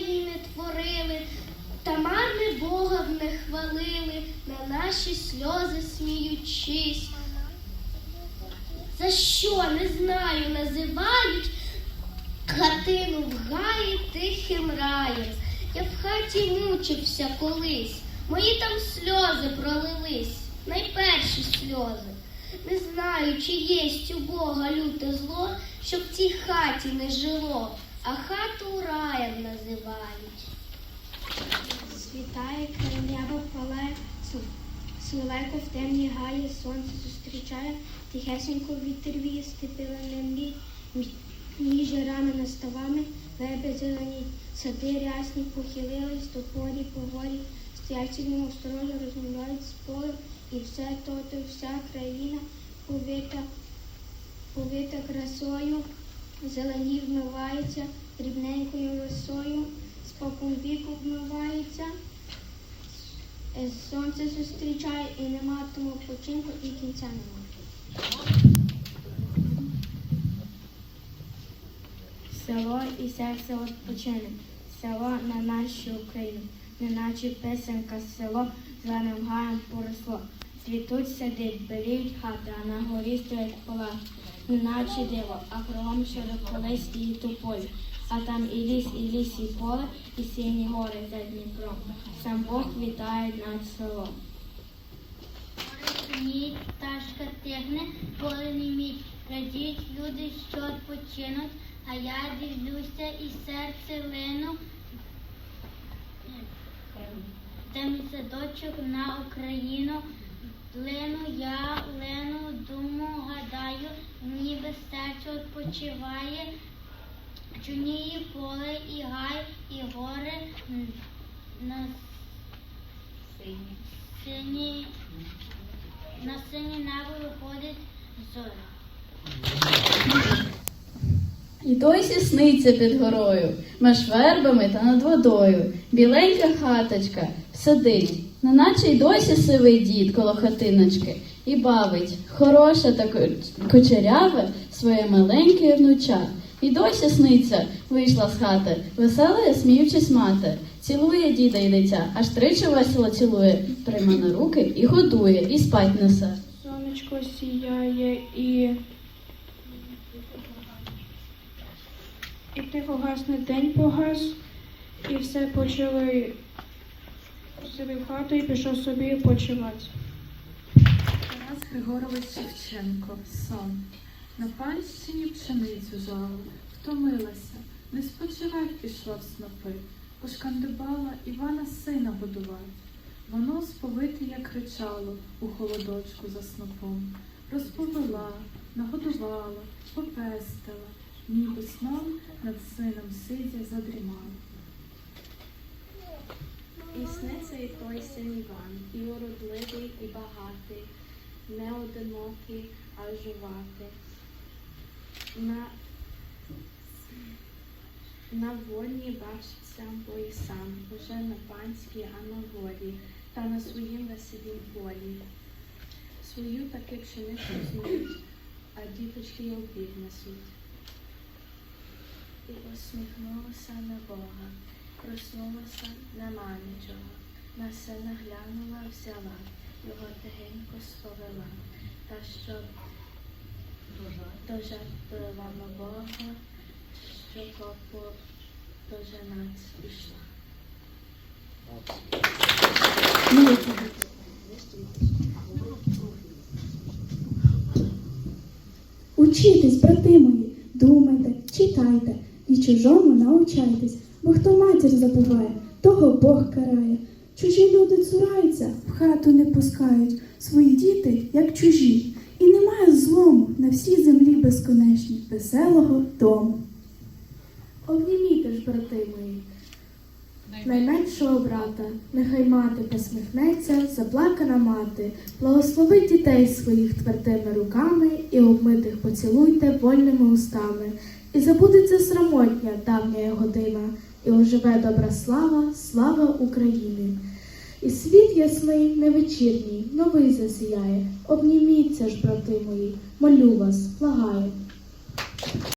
країни творили, та марне Бога в не хвалили, на наші сльози сміючись. За що не знаю, називають хатину в гаї тихим раєм. Я в хаті мучився колись, мої там сльози пролились, найперші сльози. Не знаю, чи єсть у Бога люте зло, щоб в цій хаті не жило, а хату раєм називають. Світає край палає, Соловейко в темній гаї сонце зустрічає, тихесенько вітер віє, степила немлі, між ярами наставами, верби зелені, сади рясні похилились, топорі погорі, стоять сильно осторожно, розмовляють з полем, і все то, то вся країна повита, повита красою, зелені вмивається, дрібненькою росою, спокон віку вмивається. Е, Сонце зустрічає і нема тому починку, і кінця нема. Село і серце відпочине, село на нашу Україну, неначе писанка село зеленим гаєм поросло. Цвітуть сади, беліють хати, а на горі стоять пола, неначе диво, а кругом широколись і тополі. А там і ліс, і ліс, і поле, і сині гори за Дніпром. Сам Бог вітає над селом. Ніч пташка тигне, поле не мідь. Радіють люди, що відпочинуть, а я дивлюся і серце лину. Там садочок на Україну. Лину я, Лену, думу, гадаю, ніби серце відпочиває. Чуніє поле і гай, і гори на сині, на сині небо виходить зоря. І досі сниться під горою, меж вербами та над водою. Біленька хаточка сидить, неначе й досі сивий дід коло хатиночки, і бавить хороша та кучеряве своє маленьке внуча. І досі сниться, вийшла з хати, весела, сміючись мати. Цілує діда й дитя, аж тричі весело цілує, прийма на руки і годує, і спать несе. Сонечко сіяє і. І тихо гасне день погас, і все почали собі в хату і пішов собі почувати. Тарас Григорович Шевченко, сон. На панщині пшеницю жала, втомилася, не спочивать пішла в снопи, пошкандибала Івана сина годувати. Воно сповите, як кричало у холодочку за снопом. Розповела, нагодувала, попестила, ніби сном над сином сидя задрімала. І сниться і той син Іван, і уродливий, і багатий, не одинокий, а жуватий. На, на вольні бачиться, бо і сам, уже на панській, а на волі, та на своїм веселім полі. Свою таки пшеницю знуть, а діточки й обід несуть. І посміхнулася на Бога, проснулася, нема нічого. На сина глянула, взяла, його тихенько сповела, та що дожартувала Бога, що копу доженаць пішла. Учітесь, брати мої, думайте, читайте і чужому научайтесь, бо хто матір забуває, того Бог карає. Чужі люди цураються, в хату не пускають, свої діти, як чужі, і немає злому на всій землі безконечній, веселого дому. Обніміте ж, брати мої, найменшого брата, нехай мати посміхнеться, заплакана мати, благословить дітей своїх твердими руками і обмитих поцілуйте вольними устами. І забудеться срамотня давня година, і оживе добра слава, слава України. І світ ясний, невечірній, новий засіяє. Обніміться ж, брати мої, молю вас, благаю.